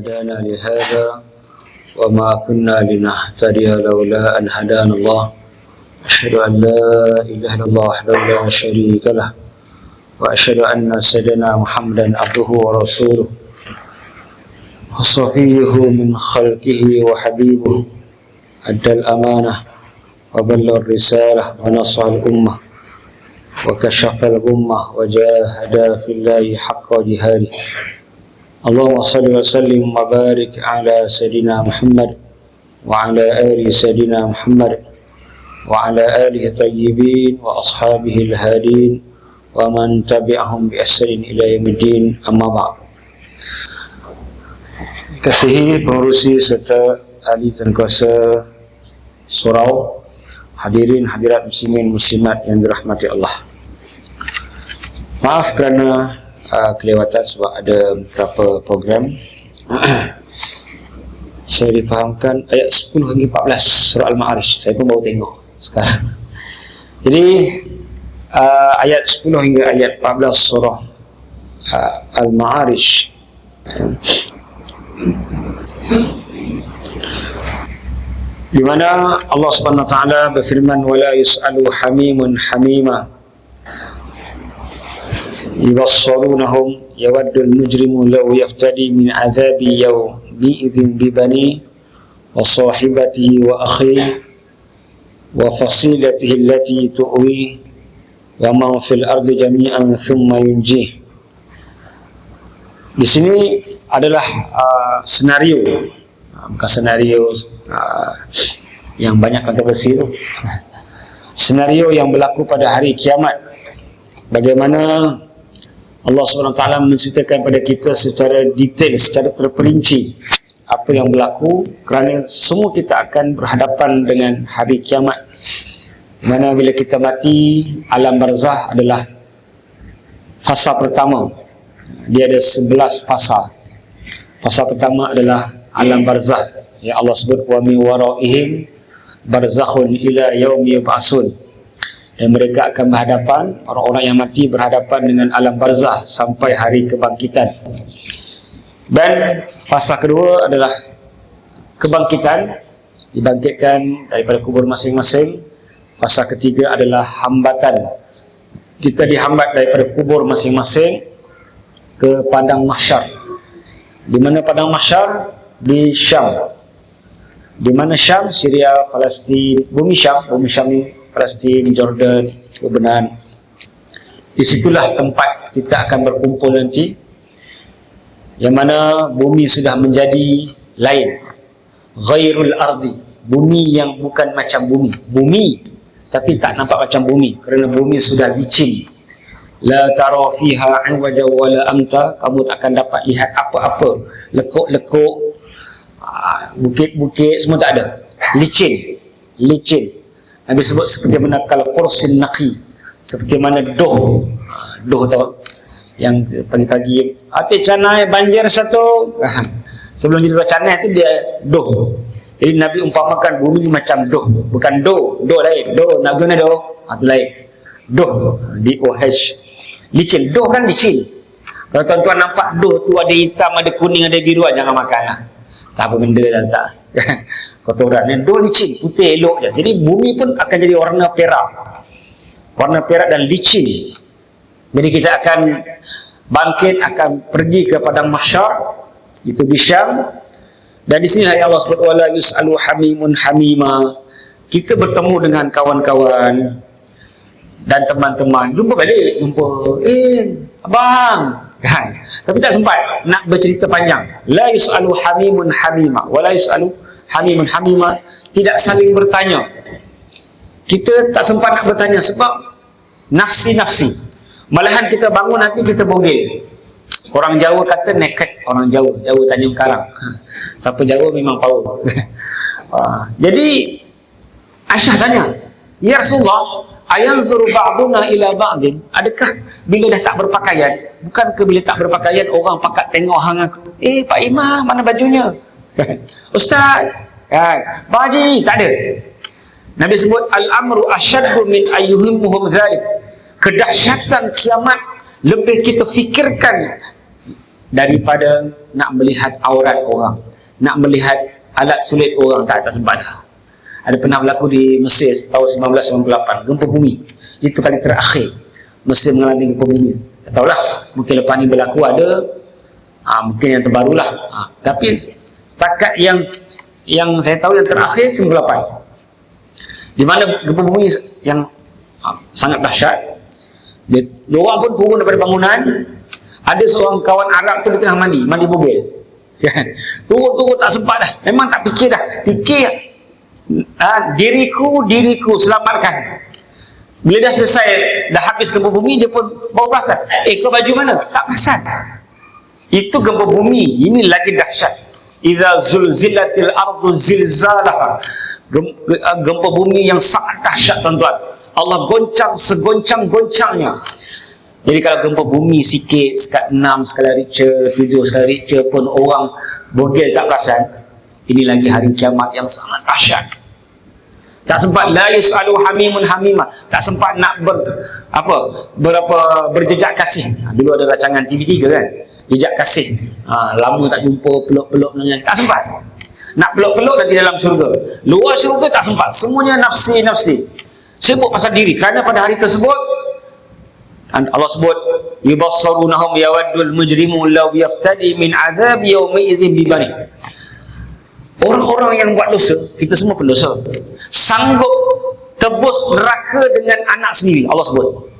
هدانا لهذا وما كنا لنهتدي لولا أن هدانا الله. أشهد أن لا إله إلا الله وحده لا شريك له وأشهد أن سيدنا محمدا عبده ورسوله وصفيه من خلقه وحبيبه أدى الأمانة وبلغ الرسالة ونصح الأمة وكشف الغمة وجاهد في الله حق جهاده. اللهم صل وسلم وبارك على سيدنا محمد وعلى آل سيدنا محمد وعلى آله الطيبين وأصحابه الهادين ومن تبعهم بإحسان إلى يوم الدين أما بعد Kasihi pengurusi serta ahli tengkuasa surau hadirin hadirat muslimin muslimat yang dirahmati Allah maaf kerana uh, kelewatan sebab ada beberapa program. Saya difahamkan ayat 10 hingga 14 surah Al-Ma'arij. Saya pun baru tengok sekarang. Jadi uh, ayat 10 hingga ayat 14 surah uh, Al-Ma'arij. Di mana Allah Subhanahu wa taala berfirman wala yusalu hamimun hamima yubassarunahum yawaddul mujrimu law yaftadi min adhabi yaw bi'idhin bibani wa sahibatihi wa akhi wa fasilatihi allati tu'wi wa man fil ardi jami'an thumma di sini adalah uh, senario. Bukan senario uh, yang banyak kontroversi itu senario yang berlaku pada hari kiamat. Bagaimana Allah SWT menceritakan pada kita secara detail, secara terperinci apa yang berlaku kerana semua kita akan berhadapan dengan hari kiamat. Mana bila kita mati alam barzah adalah fasa pertama. Dia ada 11 fasa. Fasa pertama adalah alam barzah. Yang Allah sebut wa mi waraihim barzakhun ila yaumi yub'asun dan mereka akan berhadapan orang-orang yang mati berhadapan dengan alam barzah sampai hari kebangkitan. Dan fasa kedua adalah kebangkitan dibangkitkan daripada kubur masing-masing. Fasa ketiga adalah hambatan. Kita dihambat daripada kubur masing-masing ke padang mahsyar. Di mana padang mahsyar? Di Syam. Di mana Syam, Syria, Palestin, bumi Syam, bumi Syam ni Palestin, Jordan, Lebanon. Di situlah tempat kita akan berkumpul nanti. Yang mana bumi sudah menjadi lain. Ghairul ardi, bumi yang bukan macam bumi. Bumi tapi tak nampak macam bumi kerana bumi sudah licin. La tara fiha 'iwaja wala amta, kamu tak akan dapat lihat apa-apa lekuk-lekuk bukit-bukit semua tak ada licin licin Nabi sebut seperti mana kalau kursin naqi. Seperti mana doh. Doh tahu yang pagi-pagi. Hati canai banjir satu. Sebelum jadi canai itu dia doh. Jadi Nabi umpamakan bumi macam doh. Bukan doh. Doh lain. Doh nak guna doh. Itu lain. Doh. Di OH licin doh kan licin kalau tuan-tuan nampak doh tu ada hitam ada kuning ada biru jangan makan lah. Tak apa benda dah tak kotoran yang dua licin putih elok je. Jadi bumi pun akan jadi warna perak. Warna perak dan licin. Jadi kita akan bangkit akan pergi ke padang mahsyar. Itu di Syam dan di sini Allah sebut wala yusalu hamimun hamima. Kita bertemu dengan kawan-kawan dan teman-teman. Jumpa balik jumpa. Eh abang. Kan tapi tak sempat nak bercerita panjang. La yusalu hamimun hamima. Wa la yusalu hamimun hamima tidak saling bertanya. Kita tak sempat nak bertanya sebab nafsi-nafsi. Malahan kita bangun nanti kita bogel orang Jawa kata naked orang Jawa Jawa Tanjung Karang. Siapa Jawa memang power. Ah, jadi Aisyah tanya Ya Rasulullah ayanzuru ba'duna ila ba'din? Adakah bila dah tak berpakaian? Bukan ke bila tak berpakaian orang pakat tengok hang aku? Eh pak imam mana bajunya ustaz. Kan? Baji tak ada. Nabi sebut al-amru asyaddu min ayyuhimmuhum dhalik. Kedahsyatan kiamat lebih kita fikirkan daripada nak melihat aurat orang nak melihat alat sulit orang tak tak sempat dah ada pernah berlaku di Mesir tahun 1998 gempa bumi. Itu kali terakhir Mesir mengalami gempa bumi. Tak tahulah mungkin lepas ni berlaku ada ha, mungkin yang terbaru lah ha, tapi setakat yang yang saya tahu yang terakhir 98 di mana gempa bumi yang ha, sangat dahsyat. Dia, orang pun turun daripada bangunan. Ada seorang kawan Arab tu tengah mandi mandi bugil turun-turun tak sempat dah. Memang tak fikir dah. Fikir ha, diriku diriku selamatkan. Bila dah selesai dah habis gempa bumi dia pun baru perasan. Eh kau baju mana? Tak perasan. Itu gempa bumi. Ini lagi dahsyat idza zulzilatil ardu zilzalaha. Gempa bumi yang sangat dahsyat tuan-tuan. Allah goncang segoncang-goncangnya. Jadi kalau gempa bumi sikit sekat 6 skala Richter 7 skala Richter pun orang bogel tak perasan ini lagi hari kiamat yang sangat dahsyat. Tak sempat la yasalu hamimun hamima. Tak sempat nak ber apa berapa berjejak kasih. Dulu ada rancangan TV3 kan jejak kasih. Ha, lama tak jumpa peluk-peluk tak sempat. Nak peluk-peluk nanti dalam syurga. Luar syurga tak sempat. Semuanya nafsi-nafsi sibuk pasal diri. Kerana pada hari tersebut Allah sebut yubassarunahum yawaddul mujrimu law yaftadi min azab yawmi izin bibani orang-orang yang buat dosa kita semua pendosa. Sanggup tebus neraka dengan anak sendiri Allah sebut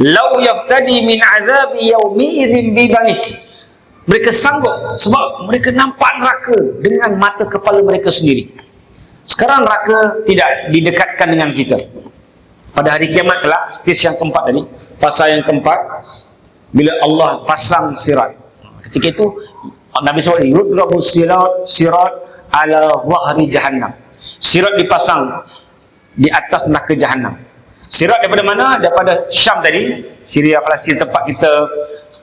lau yaftadi min azabi yaumi idzin bi bani mereka sanggup sebab mereka nampak neraka dengan mata kepala mereka sendiri. Sekarang neraka tidak didekatkan dengan kita. Pada hari kiamat kelak stis yang keempat tadi pasal yang keempat bila Allah pasang sirat. Ketika itu Nabi SAW yudrabu sirat sirat ala zahri jahannam. Sirat dipasang di atas neraka jahanam sirat daripada mana? daripada Syam tadi. Syria Palestin tempat kita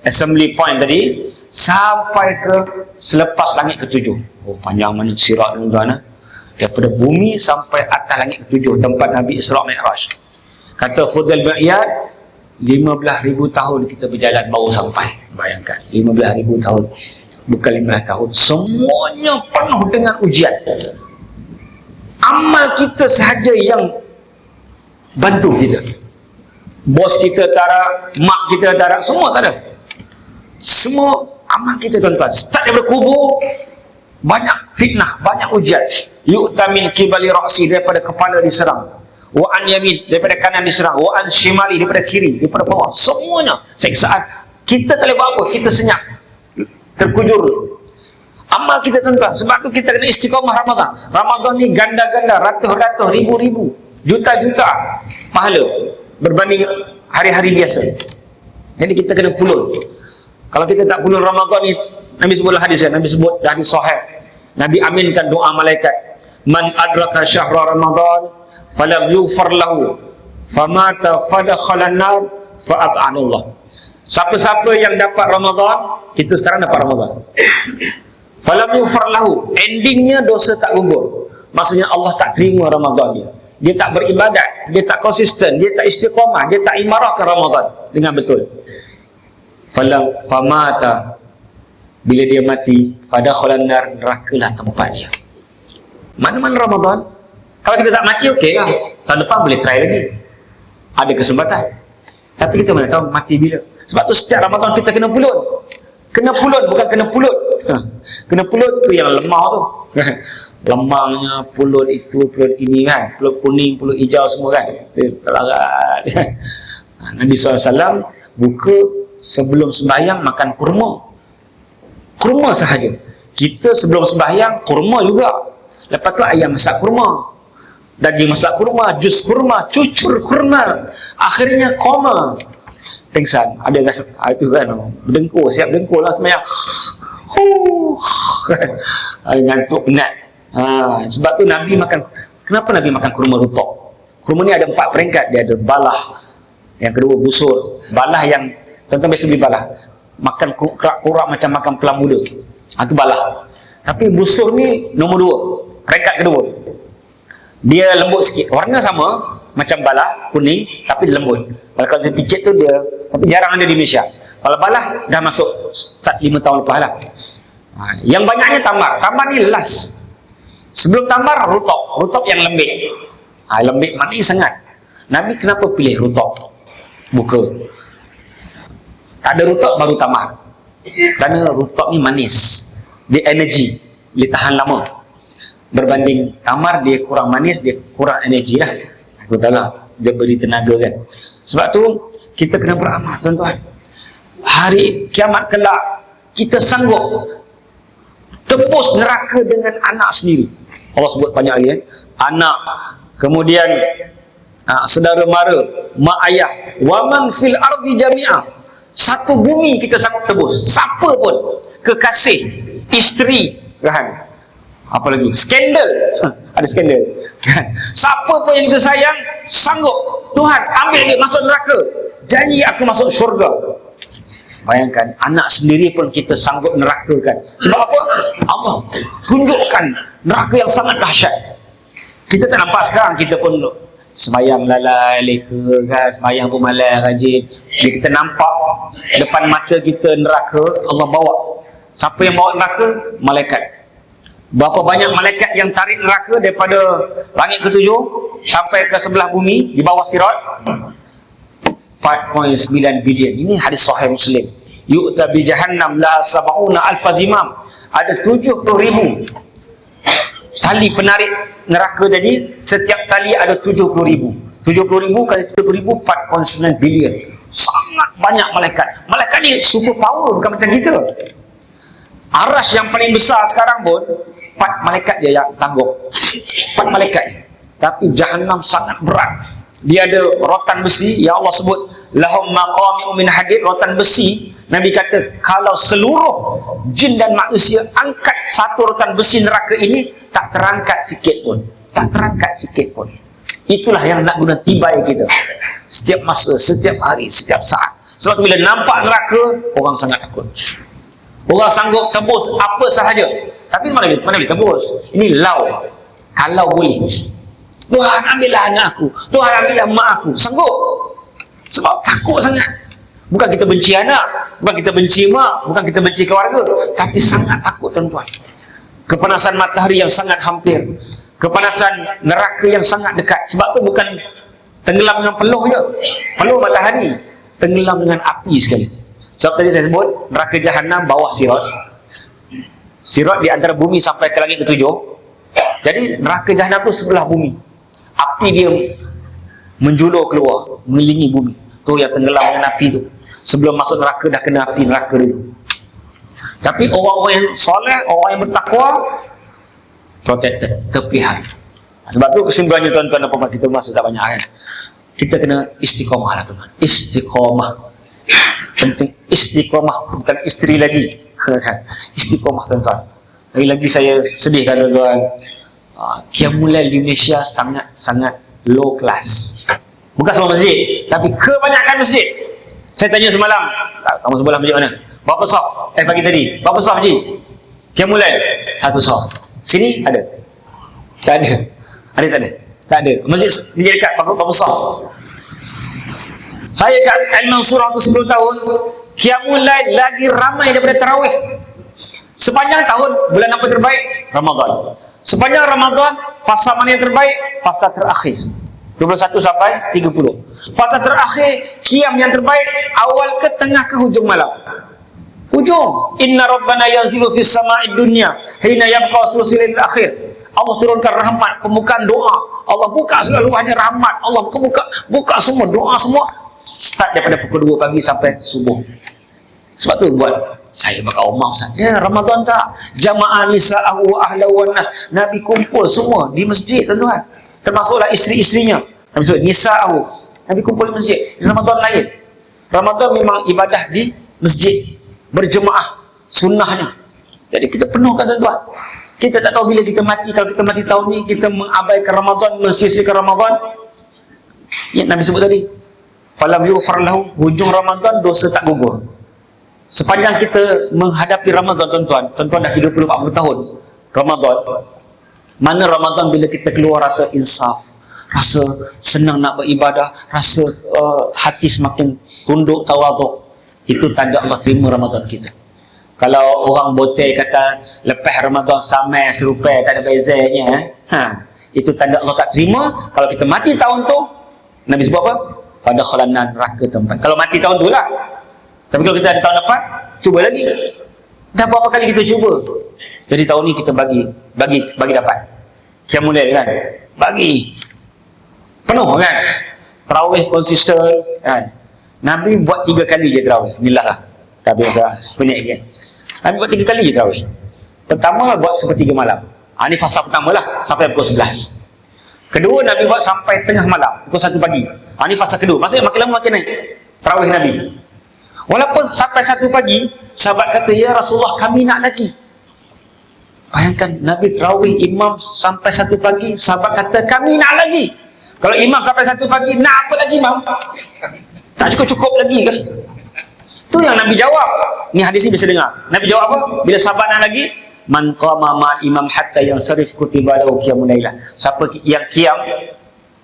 assembly point tadi. Sampai ke selepas langit ketujuh. Oh panjang mana sirat tuan-tuan eh? daripada bumi sampai atas langit ketujuh tempat Nabi Isra' Mi'raj. Kata Fudhal Ba'iyad 15,000 tahun kita berjalan baru sampai. Bayangkan 15,000 tahun. Bukan 15 tahun semuanya penuh dengan ujian. Amal kita sahaja yang bantu kita. Bos kita tak mak kita tak semua tak ada semua amal kita tuan-tuan. Start daripada kubur banyak fitnah, banyak ujian. Yu'tamin kibali raksi daripada kepala diserang. Wa an yamin daripada kanan diserang. Wa an shimali daripada kiri daripada bawah. Semuanya. Seksaan kita tak boleh buat apa kita senyap. Terkujur. Amal kita tuan-tuan. Sebab tu kita kena istiqamah Ramadan. Ramadan ni ganda-ganda ratus-ratus ribu-ribu juta-juta pahala berbanding hari-hari biasa. Jadi kita kena pulun. Kalau kita tak pulun Ramadan ni Nabi sebutlah hadis ya Nabi sebut hadis sahih. Nabi aminkan doa malaikat. Man adraka syahra Ramadan falam yughfar lahu. Famata fadakhala an-nar fa'ab'anullah siapa-siapa yang dapat Ramadan kita sekarang dapat Ramadan. Falam yufar lahu. Endingnya dosa tak gugur. Maksudnya Allah tak terima Ramadan dia dia tak beribadat dia tak konsisten dia tak istiqamah dia tak imarah ke Ramadan. Dengan betul. Falam famata. Bila dia mati fada kholanar nerakalah tempat dia. Mana-mana Ramadan. Kalau kita tak mati okey lah. Tahun depan boleh try lagi. Ada kesempatan. Tapi kita mana tahu mati bila? Sebab tu setiap Ramadan kita kena pulut. Kena pulut bukan kena pulut. Ha. kena pulut tu yang lemah tu lemahnya pulut itu pulut ini kan pulut kuning pulut hijau semua kan. Itu telarat ha, Nabi SAW buka sebelum sembahyang makan kurma. Kurma sahaja. Kita sebelum sembahyang kurma juga. Lepas tu ayam masak kurma. Daging masak kurma jus kurma cucur kurma. Akhirnya koma. Pingsan. Ada rasa ha, itu kan berdengkur siap dengkur lah semayang. Ngantuk penat ha, sebab tu Nabi makan kenapa Nabi makan kurma rutok kurma ni ada empat peringkat. Dia ada balah yang kedua busur. Balah yang tuan-tuan biasa beli balah. Makan kurak-kurak macam makan pelam muda. Ha, itu balah. Tapi busur ni nombor dua peringkat kedua. Dia lembut sikit. Warna sama macam balah kuning tapi lembut. Kalau dia pijit tu dia tapi jarang ada di Malaysia. Kalau balah dah masuk start 5 tahun lepas lah. Ha, yang banyaknya tamar. Tamar ni last. Sebelum tamar, rutop. Rutop yang lembik. Ha, lembik manis sangat. Nabi kenapa pilih rutop? Buka. Tak ada rutop, baru tamar. Kerana rutop ni manis. Dia energi. Dia tahan lama. Berbanding tamar, dia kurang manis, dia kurang energi lah. Itu lah. Dia beri tenaga kan. Sebab tu, kita kena beramal tuan-tuan. Hari kiamat kelak, kita sanggup tebus neraka dengan anak sendiri. Allah sebut banyak lagi eh? anak kemudian uh, saudara mara mak ayah. Waman fil ardi jami'a. Satu bumi kita sanggup tebus. Siapa pun kekasih isteri kan apa lagi? Skandal. Ada skandal. Kan siapa pun yang kita sayang sanggup. Tuhan ambil dia masuk neraka. Janji aku masuk syurga Bayangkan anak sendiri pun kita sanggup nerakakan. Sebab apa? Allah tunjukkan neraka yang sangat dahsyat. Kita tak nampak sekarang kita pun semayang lalai leka kan, semayang pun malai rajin. Bila kita nampak depan mata kita neraka, Allah bawa. Siapa yang bawa neraka? Malaikat. Berapa banyak malaikat yang tarik neraka daripada langit ketujuh sampai ke sebelah bumi di bawah sirat? 4.9 bilion. Ini hadis sahih Muslim. Yu'ta bi jahannam la sab'una alfa zimam. Ada 70 ribu tali penarik neraka tadi. Setiap tali ada 70 ribu. 70 ribu kali 70 ribu 4.9 bilion. Sangat banyak malaikat. Malaikat ni super power bukan macam kita. Aras yang paling besar sekarang pun 4 malaikat dia yang tanggung. 4 malaikat. Tapi jahannam sangat berat dia ada rotan besi. Yang Allah sebut lahum maqami min hadid rotan besi. Nabi kata kalau seluruh jin dan manusia angkat satu rotan besi neraka ini tak terangkat sikit pun. Tak terangkat sikit pun. Itulah yang nak guna tibai kita. Setiap masa setiap hari setiap saat. Sebab bila nampak neraka orang sangat takut. Orang sanggup tebus apa sahaja. Tapi mana boleh mana boleh tebus? Ini lau kalau boleh Tuhan ambillah anak aku. Tuhan ambillah mak aku. Sanggup? Sebab takut sangat. Bukan kita benci anak Bukan kita benci mak Bukan kita benci keluarga Tapi sangat takut tuan-tuan. Kepanasan matahari yang sangat hampir. Kepanasan neraka yang sangat dekat. Sebab tu bukan Tenggelam dengan peluh je. Peluh matahari Tenggelam dengan api sekali. Sebab tadi saya sebut Neraka jahanam bawah sirat Sirat di antara bumi sampai ke langit ketujuh. Jadi neraka jahanam tu sebelah bumi api dia menjulur keluar mengelilingi bumi. Tu yang tenggelam dengan api tu. Sebelum masuk neraka dah kena api neraka dulu. Tapi orang-orang yang soleh orang yang bertakwa protected terpihak sebab tu kesimpulannya tuan-tuan dan puan kita masuk tak banyak kan? Kita kena istiqomah lah tuan istiqomah. Penting. Istiqomah bukan isteri lagi. Istiqomah tuan-tuan. Lagi-lagi saya sedih kan tuan-tuan Ah, Qiyamulail di Malaysia sangat-sangat low class. Bukan semua masjid, tapi kebanyakan masjid. Saya tanya semalam, kamu sebelah masjid mana? Berapa sah? Eh pagi tadi, berapa sah masjid? Qiyamulail, satu sah. Sini ada? Tak ada. Ada tak ada? Tak ada. Masjid ni dekat berapa, berapa sah? Saya kat Al-Mansurah tu 10 tahun, Qiyamulail lagi ramai daripada tarawih. Sepanjang tahun, bulan apa terbaik? Ramadan. Sepanjang Ramadan, fasa mana yang terbaik? Fasa terakhir. 21 sampai 30. Fasa terakhir, kiam yang terbaik, awal ke tengah ke hujung malam. Hujung. Inna rabbana yanzilu fis sama'i dunya hina yabqa sulusilil akhir. Allah turunkan rahmat, pembukaan doa. Allah buka segala luahnya rahmat. Allah buka, buka semua doa semua. Start daripada pukul 2 pagi sampai subuh. Sebab tu buat saya bakal Umar Ustaz. Ya, Ramadan tak? Jamaah nisa'ahu wa ahlahu nas. Nabi kumpul semua di masjid, tuan-tuan. Termasuklah isteri-isterinya. Nabi sebut, nisa'ahu. Nabi kumpul di masjid. Ramadan lain. Ramadan memang ibadah di masjid. Berjemaah. Sunnahnya. Jadi kita penuhkan, tuan-tuan. Kita tak tahu bila kita mati. Kalau kita mati tahun ni, kita mengabaikan Ramadan, mensisihkan Ramadan. Ya, Nabi sebut tadi. Falam yu'far lahu. Hujung Ramadan, dosa tak gugur. Sepanjang kita menghadapi Ramadan tuan-tuan, tuan-tuan dah 30-40 tahun Ramadan. Mana Ramadan bila kita keluar rasa insaf, rasa senang nak beribadah, rasa uh, hati semakin tunduk tawaduk. Itu tanda Allah terima Ramadan kita. Kalau orang botel kata lepas Ramadan samai serupai tak ada bezanya eh? ha, itu tanda Allah tak terima kalau kita mati tahun tu Nabi sebut apa? Fada khalanan neraka tempat kalau mati tahun tu lah tapi kalau kita ada tahun depan cuba lagi. Dah berapa kali kita cuba? Jadi tahun ni kita bagi bagi bagi dapat. Qiyamulail kan? Bagi. Penuh kan? Terawih konsisten kan? Nabi buat tiga kali je terawih. Inilah lah. Nabi masa sebanyak kan? Nabi buat tiga kali je terawih. Pertama buat sepertiga malam. Ha, ini fasa pertama lah. Sampai pukul 11 kedua Nabi buat sampai tengah malam. Pukul 1 pagi. Ha, ini fasa kedua. Maksudnya makin lama makin naik. Terawih Nabi walaupun sampai 1 pagi sahabat kata ya Rasulullah kami nak lagi Bayangkan Nabi terawih imam sampai satu pagi, sahabat kata kami nak lagi. Kalau imam sampai satu pagi, nak apa lagi imam? Tak cukup-cukup lagi ke? Tu yang Nabi jawab. Ni hadis ni bisa dengar. Nabi jawab apa? Bila sahabat nak lagi, man qama ma'al imam hatta yang sarif kutiba lahu lailah. Siapa yang qiyam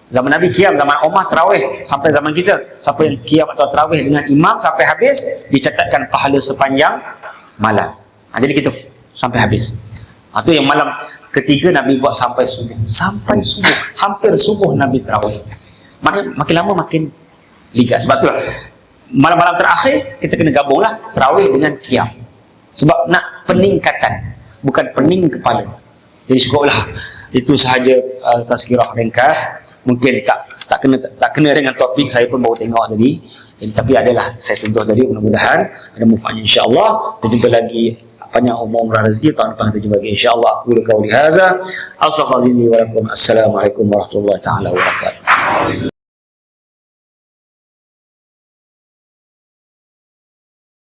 Zaman Nabi qiyam, zaman Umar terawih sampai zaman kita. Siapa yang qiyam atau terawih dengan imam sampai habis, dicatatkan pahala sepanjang malam. Ha, jadi kita sampai habis. Itu yang malam ketiga Nabi buat sampai subuh. Sampai subuh. Hampir subuh Nabi terawih. Makin, makin lama makin ligat. Sebab itulah malam-malam terakhir kita kena gabunglah terawih dengan kiam. Sebab nak peningkatan. Bukan pening kepala. Jadi cukuplah. Itu sahaja uh, tazkirah ringkas. Mungkin tak tak kena tak kena dengan topik saya pun baru tengok tadi. Jadi, tapi adalah saya sentuh tadi mudah-mudahan ada manfaatnya insya-Allah. Kita jumpa lagi panjang umur murah rezeki tahun depan kita jumpa lagi insyaallah aku qauli hadza assalamualaikum warahmatullahi taala wabarakatuh